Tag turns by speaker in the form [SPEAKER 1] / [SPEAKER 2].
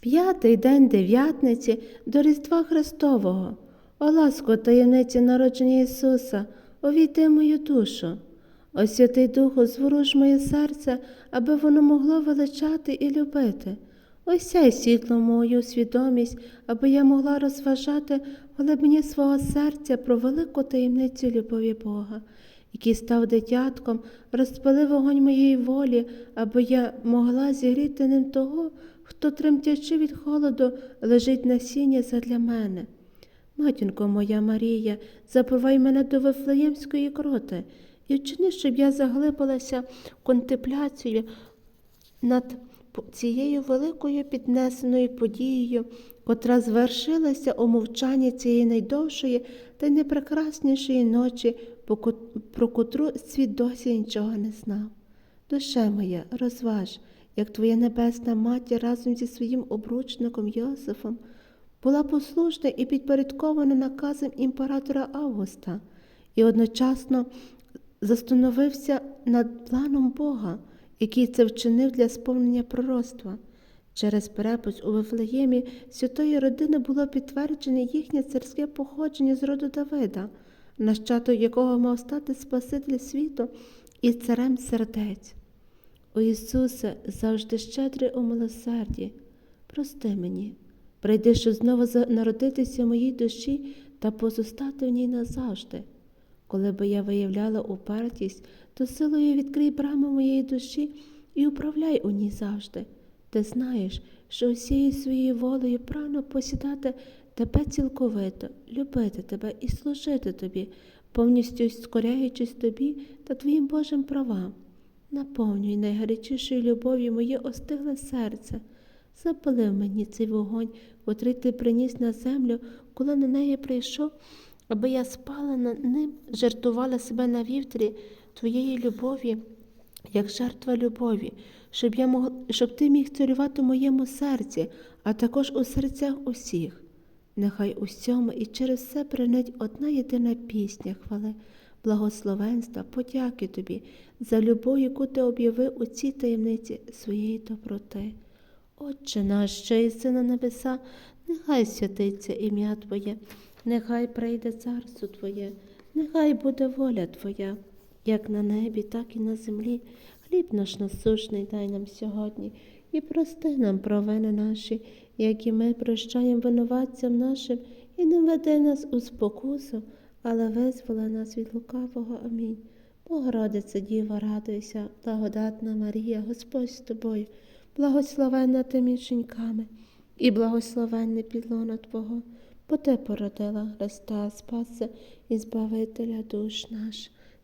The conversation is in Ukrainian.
[SPEAKER 1] П'ятий день дев'ятниці до Різдва Христового. О ласко таємниці народження Ісуса, увійди мою душу. О Святий Духу, зворуж моє серце, аби воно могло величати і любити. Осяй світло мою свідомість, аби я могла розважати в глибині свого серця про велику таємницю любові Бога, який став дитятком, розпалив вогонь моєї волі, аби я могла зігріти ним того, хто, тремтячи від холоду, лежить на сіні задля мене. Матінко моя Марія, запровай мене до Вифлеємської кроти і вчини, щоб я заглибилася в над цією великою піднесеною подією, котра звершилася у мовчанні цієї найдовшої та й найпрекраснішої ночі, про котру світ досі нічого не знав. Душе моя, розваж, як твоя небесна матір разом зі своїм обручником Йосифом була послушна і підпорядкована наказам імператора Августа, і одночасно застановився над планом Бога, який це вчинив для сповнення пророцтва. Через перепис у Вифлеємі святої родини було підтверджене їхнє царське походження з роду Давида, нащадок якого мав стати Спаситель світу і царем сердець. О Ісусе, завжди щедрий у милосерді, прости мені, прийди, щоб знову народитися в моїй душі та позостати в ній назавжди. Коли би я виявляла упертість, то силою відкрий брами моєї душі і управляй у ній завжди. Ти знаєш, що усією своєю волею прагну посідати тебе цілковито, любити тебе і служити тобі, повністю скоряючись тобі та твоїм Божим правам. Наповнюй найгарячішою любов'ю моє остигле серце. Запали в мені цей вогонь, котрий ти приніс на землю, коли на неї прийшов, аби я спала над ним, жартувала себе на вівтрі твоєї любові, як жертва любові, щоб, я мог, щоб ти міг царювати в моєму серці, а також у серцях усіх. Нехай усьому і через все принить одна єдина пісня хвали, благословенства, подяки тобі за любов, яку ти об'явив у цій таємниці своєї доброти. Отче наш, що єси на небеса, нехай святиться ім'я Твоє, нехай прийде царство Твоє, нехай буде воля Твоя, як на небі, так і на землі. Хліб наш насущний дай нам сьогодні, і прости нам провини наші, як і ми прощаємо винуватцям нашим, і не веди нас у спокусу, але визволи нас від лукавого. Амінь. Богородице Діва, радуйся, благодатна Марія, Господь з тобою, благословенна ти між і благословенне підлона Твого, бо ти породила Христа, Спаса і Збавителя душ наш.